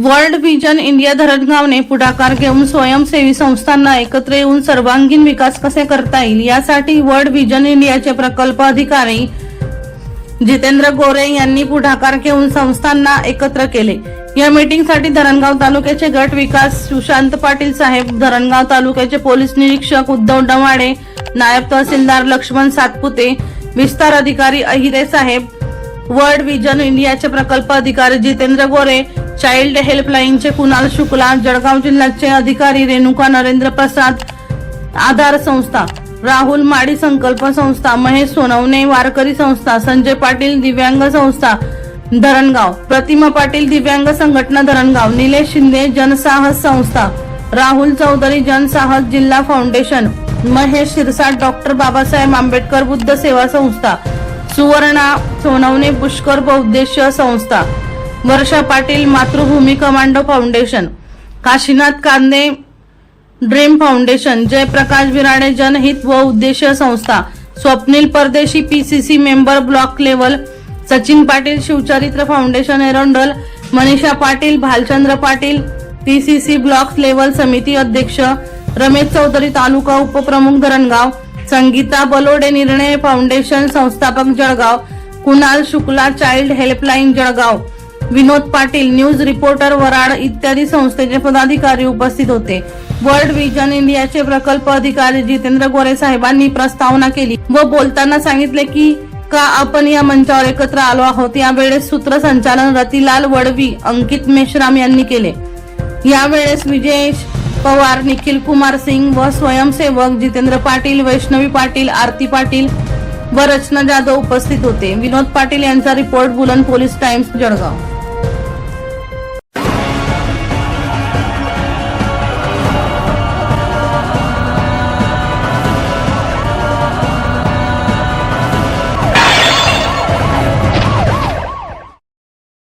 World vision India धरणगावने पुढाकार घेऊन स्वयंसेवी संस्थांना एकत्र येऊन सर्वांगीण विकास कसे करता येईल यासाठी वर्ल्ड व्हिजन इंडियाचे प्रकल्प अधिकारी जितेंद्र गोरे यांनी पुढाकार घेऊन संस्थांना एकत्र केले. या मीटिंगसाठी धरणगाव तालुक्याचे गट विकास सुशांत पाटील साहेब धरणगाव तालुक्याचे पोलीस निरीक्षक उद्धव डमाडे नायब तहसीलदार लक्ष्मण सातपुते विस्तार अधिकारी अहिरे साहेब वर्ल्ड व्हिजन इंडियाचे प्रकल्प अधिकारी जितेंद्र गोरे चाइल्ड हेल्पलाईनचे कुणाल शुक्ला जळगाव जिल्ह्याचे अधिकारी रेणुका नरेंद्र प्रसाद आधार संस्था राहुल माडी संकल्प संस्था महेश सोनवणे वारकरी संस्था संजय पाटील दिव्यांग संस्था धरणगाव प्रतिमा पाटील दिव्यांग संघटना धरणगाव निलेश शिंदे जनसाहस संस्था राहुल चौधरी जनसाहस जिल्हा फाउंडेशन महेश शिरसाट डॉक्टर बाबासाहेब आंबेडकर बुद्ध सेवा संस्था सुवर्णा सोनवणे पुष्कर बहुद्देशीय संस्था Varsha Patil Matrubhumi commando foundation Kashinath Kande dream foundation Jayaprakash विराडे जनहित व उद्देशीय संस्था Swapnil Pardeshi PCC member block level Sachin Patil Shivcharitra foundation Erandol Manisha Patil Bhalchandra Patil PCC block level समिती अध्यक्ष रमेश चौधरी तालुका उपप्रमुख धरणगाव संगीता बलोडे निर्णय फाउंडेशन संस्थापक Jalgaon Kunal Shukla child helpline Jalgaon Vinod Patil news reporter Varad इत्यादी संस्थेचे पदाधिकारी उपस्थित होते. वर्ल्ड विजन इंडियाचे प्रकल्प अधिकारी जितेंद्र गोरे साहेबांनी प्रस्तावना केली व बोलताना सांगितले की का आपण या मंचावर एकत्र आलो आहोत? यावेळेस सूत्रसंचालन रतिलाल वडवी अंकित मेश्राम यांनी केले. यावेळेस विजयेश पवार निखिल कुमार सिंग व स्वयंसेवक जितेंद्र पाटील वैष्णवी पाटील आरती पाटील व रचना जाधव उपस्थित होते. विनोद पाटील यांचा रिपोर्ट बुलन पोलीस टाइम्स जळगाव.